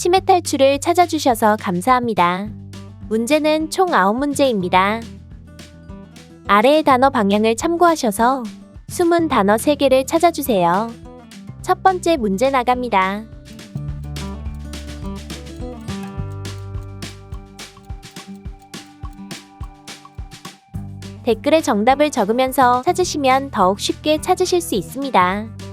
치매 탈출을 찾아주셔서 감사합니다. 문제는 총 9문제입니다. 아래의 단어 방향을 참고하셔서 숨은 단어 3개를 찾아주세요. 첫 번째 문제 나갑니다. 댓글에 정답을 적으면서 찾으시면 더욱 쉽게 찾으실 수 있습니다.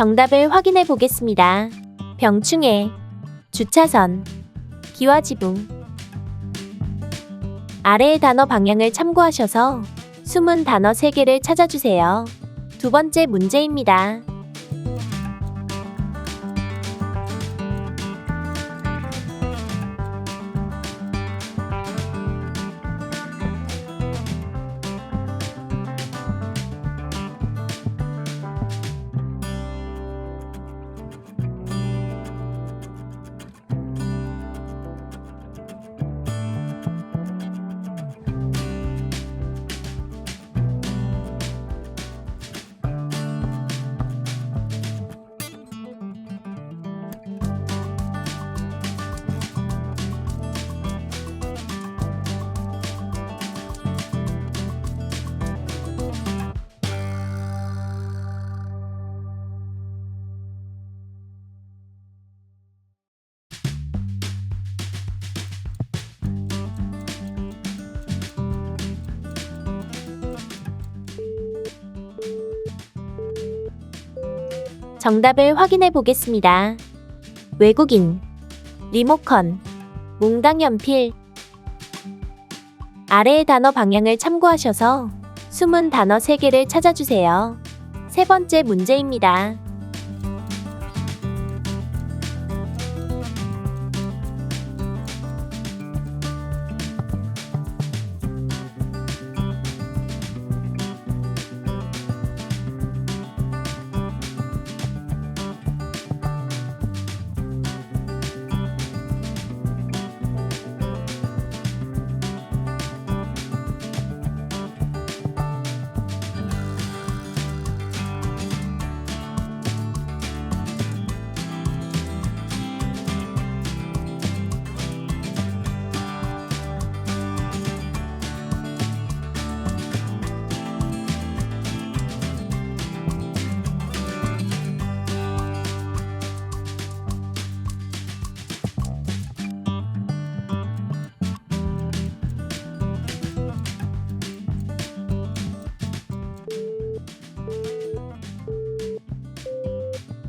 정답을 확인해 보겠습니다. 병충해, 주차선, 기와 지붕. 아래의 단어 방향을 참고하셔서 숨은 단어 3개를 찾아주세요. 두 번째 문제입니다. 정답을 확인해 보겠습니다. 외국인, 리모컨, 몽당 연필. 아래의 단어 방향을 참고하셔서 숨은 단어 3개를 찾아주세요. 세 번째 문제입니다.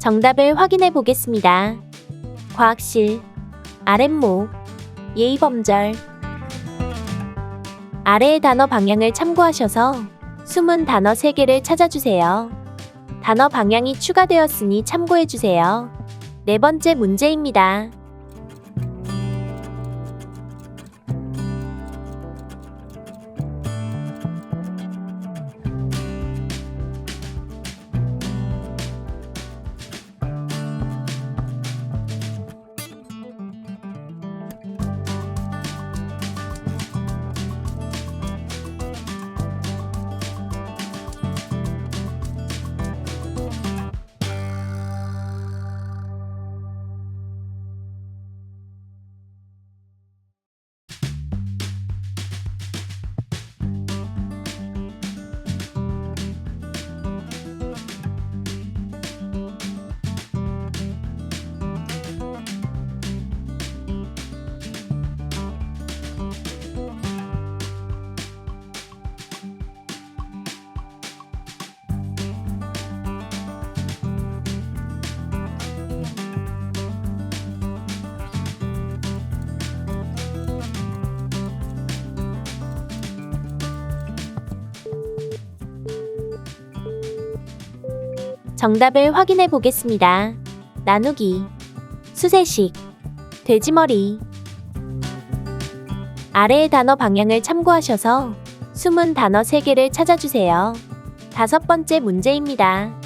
정답을 확인해 보겠습니다. 과학실, 아랫목, 예의범절. 아래의 단어 방향을 참고하셔서 숨은 단어 3개를 찾아주세요. 단어 방향이 추가되었으니 참고해주세요. 네 번째 문제입니다. 정답을 확인해 보겠습니다. 나누기, 수세식, 돼지머리. 아래의 단어 방향을 참고하셔서 숨은 단어 3개를 찾아주세요. 다섯 번째 문제입니다.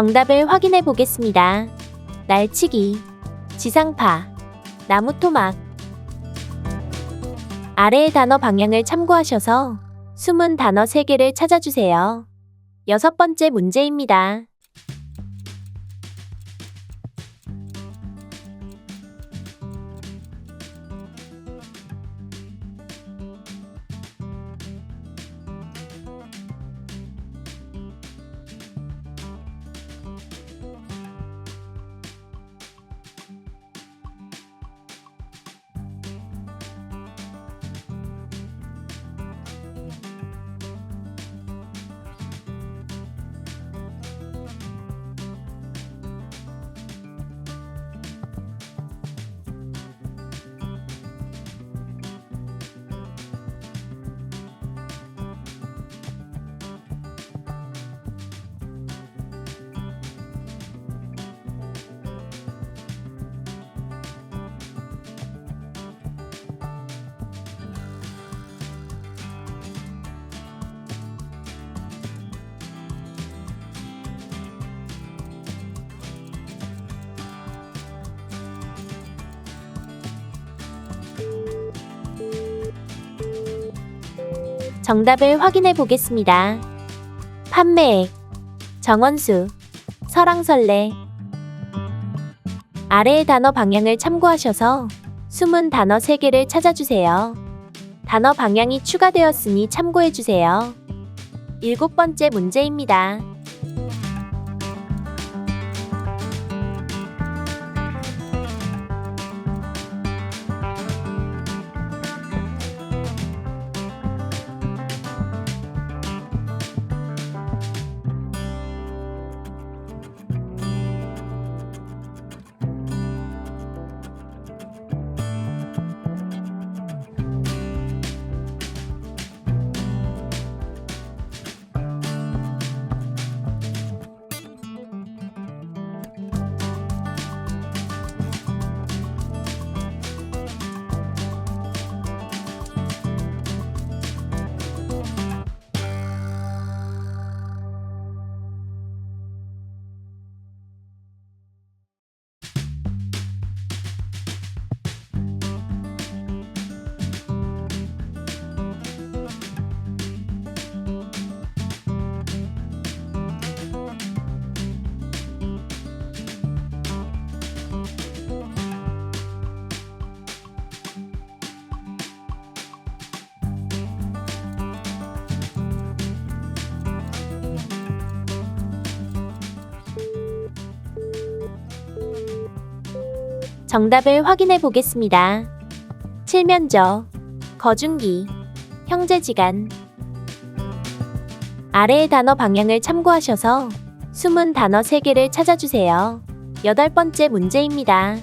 정답을 확인해 보겠습니다. 날치기, 지상파, 나무토막. 아래의 단어 방향을 참고하셔서 숨은 단어 3개를 찾아주세요. 여섯 번째 문제입니다. 정답을 확인해 보겠습니다. 판매액, 정원수, 설왕설래. 아래의 단어 방향을 참고하셔서 숨은 단어 3개를 찾아주세요. 단어 방향이 추가되었으니 참고해주세요. 일곱 번째 문제입니다. 정답을 확인해 보겠습니다. 칠면조, 거중기, 형제지간. 아래의 단어 방향을 참고하셔서 숨은 단어 3개를 찾아주세요. 여덟 번째 문제입니다.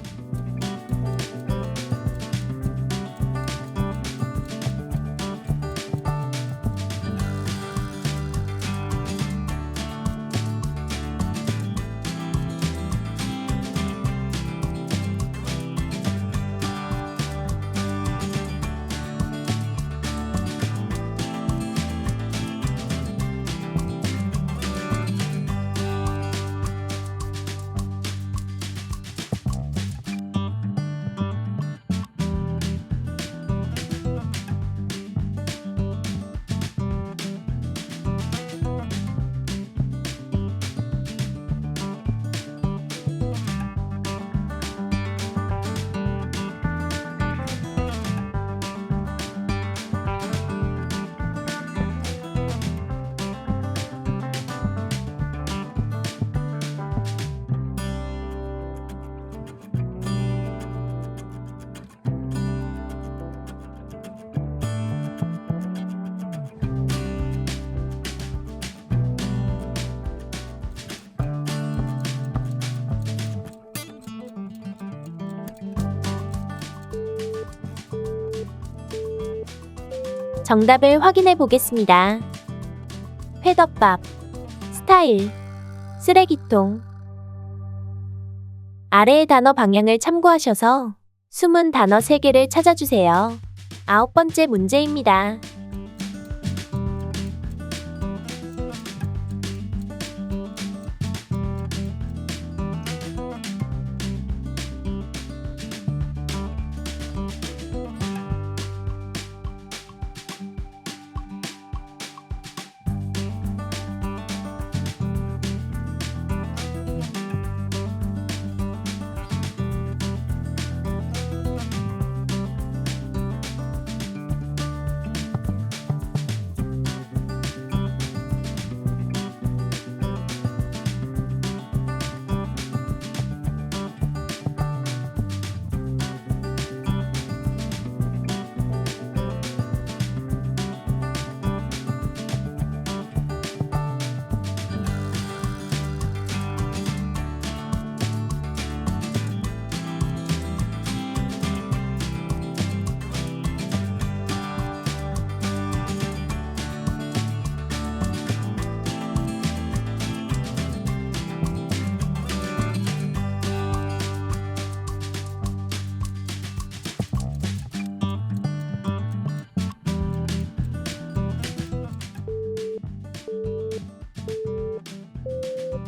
정답을 확인해 보겠습니다. 회덮밥, 스타일, 쓰레기통. 아래의 단어 방향을 참고하셔서 숨은 단어 3개를 찾아주세요. 아홉 번째 문제입니다.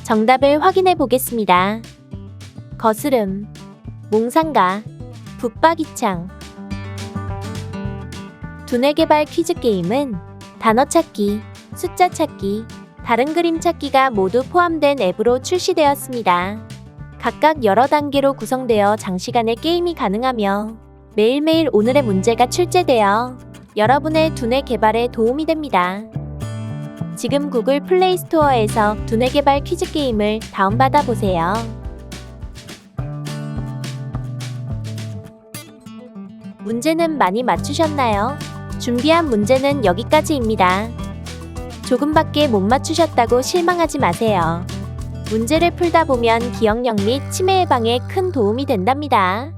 정답을 확인해 보겠습니다. 거스름, 몽상가, 붙박이창. 두뇌 개발 퀴즈 게임은 단어 찾기, 숫자 찾기, 다른 그림 찾기가 모두 포함된 앱으로 출시되었습니다. 각각 여러 단계로 구성되어 장시간의 게임이 가능하며 매일매일 오늘의 문제가 출제되어 여러분의 두뇌 개발에 도움이 됩니다. 지금 구글 플레이 스토어에서 두뇌 개발 퀴즈 게임을 다운받아 보세요. 문제는 많이 맞추셨나요? 준비한 문제는 여기까지입니다. 조금밖에 못 맞추셨다고 실망하지 마세요. 문제를 풀다 보면 기억력 및 치매 예방에 큰 도움이 된답니다.